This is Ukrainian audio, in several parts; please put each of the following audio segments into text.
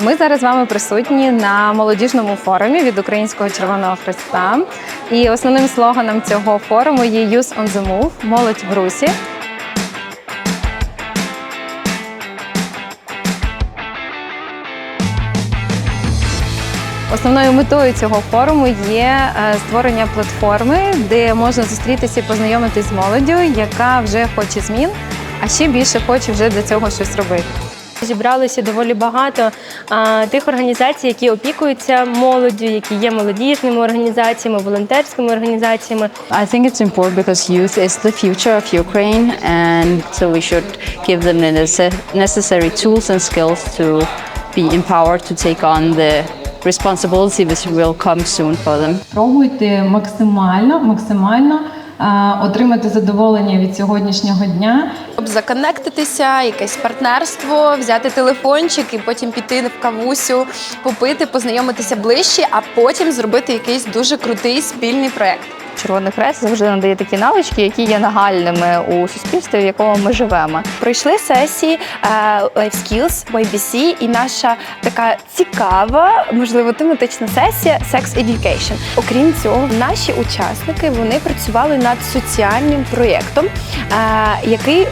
Ми зараз з вами присутні на молодіжному форумі від Українського Червоного Хреста. І основним слоганом цього форуму є Youth on the Move – молодь в русі. Основною метою цього форуму є е, створення платформи, де можна зустрітися і познайомитись з молоддю, яка вже хоче змін, а ще більше хоче вже для цього щось робити. Зібралося доволі багато а, тих організацій, які опікуються молоддю, які є молодіжними організаціями, волонтерськими організаціями. I think it's important because youth is the future of Ukraine, and so we should give them the necessary tools and skills to be empowered to take on the responsibility which will come soon for them. Пробуйте максимально, максимально е, отримати задоволення від сьогоднішнього дня Щоб законектитися, якесь партнерство, взяти телефончик і потім піти в кавусю, попити, познайомитися ближче, а потім зробити якийсь дуже крутий спільний проект. Червоний хрест завжди надає такі навички, які є нагальними у суспільстві, в якому ми живемо. Пройшли сесії е, Life Skills в IBC і наша така цікава, можливо, тематична сесія Sex Education. Окрім цього, наші учасники вони працювали над соціальним проєктом, е, який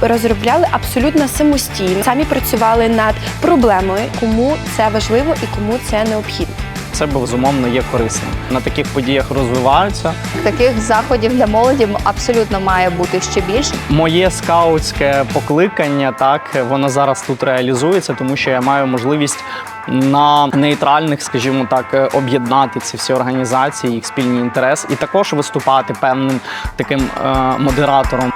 розробляли абсолютно самостійно. Самі працювали над проблемою, кому це важливо і кому це необхідно. Це безумовно є корисним. На таких подіях розвиваються. Таких заходів для молоді абсолютно має бути ще більше. Моє скаутське покликання, так воно зараз тут реалізується, тому що я маю можливість на нейтральних, скажімо так, об'єднати ці всі організації, їх спільний інтерес, і також виступати певним таким е, модератором.